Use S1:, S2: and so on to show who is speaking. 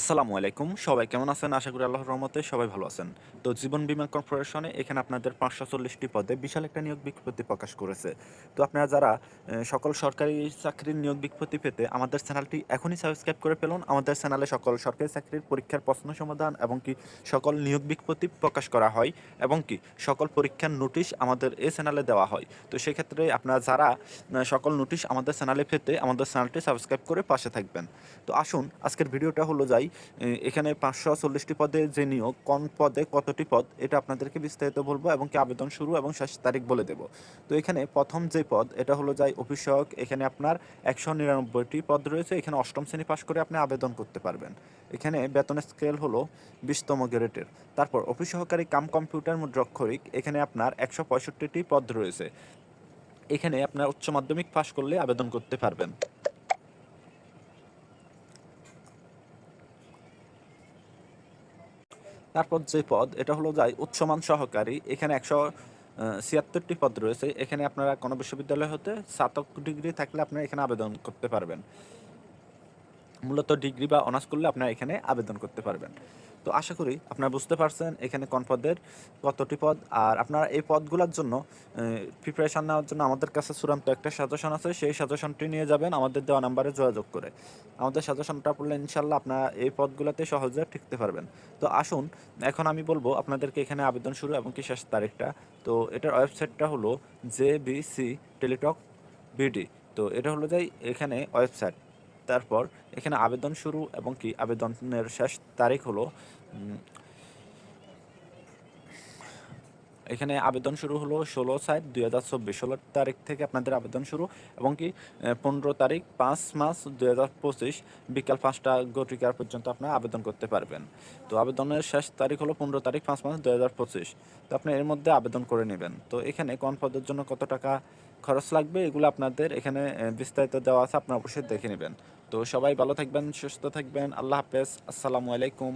S1: আসসালামু আলাইকুম। সবাই কেমন আছেন? আশা করি আল্লাহর রহমতে সবাই ভালো আছেন। তো জীবন বীমা কর্পোরেশনে এখানে আপনাদের পাঁচশো চল্লিশটি পদে বিশাল একটা নিয়োগ বিজ্ঞপ্তি প্রকাশ করেছে। তো আপনারা যারা সকল সরকারি চাকরির নিয়োগ বিজ্ঞপ্তি পেতে আমাদের চ্যানেলটি এখনই সাবস্ক্রাইব করে ফেলুন। আমাদের চ্যানেলে সকল সরকারি চাকরির পরীক্ষার প্রশ্ন সমাধান এবং কি সকল নিয়োগ বিজ্ঞপ্তি প্রকাশ করা হয় এবং কি সকল পরীক্ষার নোটিশ আমাদের এই চ্যানেলে দেওয়া হয়। তো সেক্ষেত্রে আপনারা যারা সকল নোটিশ আমাদের চ্যানেলে পেতে আমাদের চ্যানেলটি সাবস্ক্রাইব করে পাশে থাকবেন। তো আসুন, আজকের ভিডিওটা হলো যাই এ, এখানে পাঁচশো চল্লিশটি পদে যে নিয়োগ কোন পদে কতটি পদ এটা আপনাদেরকে বিস্তারিত বলব এবং কি আবেদন শুরু এবং শেষ তারিখ বলে দেব। তো এখানে প্রথম যে পদ এটা হলো যাই অফিস সহায়ক এখানে আপনার একশো নিরানব্বইটি পদ রয়েছে এখানে অষ্টম শ্রেণি পাশ করে আপনি আবেদন করতে পারবেন। এখানে বেতনের স্কেল হলো বিশতম গ্রেডের। তারপর অফিস সহকারী কাম কম্পিউটার মুদ্রাক্ষরিক এখানে আপনার একশো পঁয়ষট্টিটি পদ রয়েছে। এখানে আপনার উচ্চ মাধ্যমিক পাশ করলে আবেদন করতে পারবেন। তারপর যে পদ, এটা হলো যাই, উচ্চমান সহকারী। এখানে একশো ছিয়াত্তরটি পদ রয়েছে। এখানে আপনারা কোনো বিশ্ববিদ্যালয় হতে স্নাতক ডিগ্রি থাকলে আপনারা এখানে আবেদন করতে পারবেন। মূলত ডিগ্রি বা অনার্স করলে আপনারা এখানে আবেদন করতে পারবেন। তো আশা করি আপনারা বুঝতে পারছেন এখানে কোন পদের কতটি পদ। আর আপনারা এই পদগুলোর জন্য প্রিপারেশান নেওয়ার জন্য আমাদের কাছে চূড়ান্ত একটা সাজেশন আছে। সেই সাজেশনটি নিয়ে যাবেন আমাদের দেওয়া নাম্বারে যোগাযোগ করে। আমাদের সাজেশনটা পড়লে ইনশাল্লাহ আপনারা এই পদগুলোতে সহজে টিকতে পারবেন। তো আসুন, এখন আমি বলব আপনাদেরকে এখানে আবেদন শুরু এবং কি শেষ তারিখটা। তো এটার ওয়েবসাইটটা হলো J B C Teletalk BD. তো এটা হলো যাই এখানে ওয়েবসাইট। তারপর এখানে আবেদন শুরু এবং কি? আবেদনের শেষ তারিখ হলো এখানে আবেদন শুরু হলো ষোলো সাত দুই হাজার চব্বিশ। ষোলো তারিখ থেকে আপনাদের আবেদন শুরু এবং কি পনেরো তারিখ পাঁচ মাস দুই হাজার পঁচিশ বিকাল পাঁচটা ঘটিকার পর্যন্ত আপনারা আবেদন করতে পারবেন। তো আবেদনের শেষ তারিখ হলো পনেরো তারিখ পাঁচ মাস দুই হাজার পঁচিশ। তো আপনি এর মধ্যে আবেদন করে নেবেন। তো এখানে কোন পদের জন্য কত টাকা খরচ লাগবে এগুলো আপনাদের এখানে বিস্তারিত দেওয়া আছে, আপনারা অবশ্যই দেখে নেবেন। তো সবাই ভালো থাকবেন, সুস্থ থাকবেন, আল্লাহ হাফেজ, আসসালামু আলাইকুম।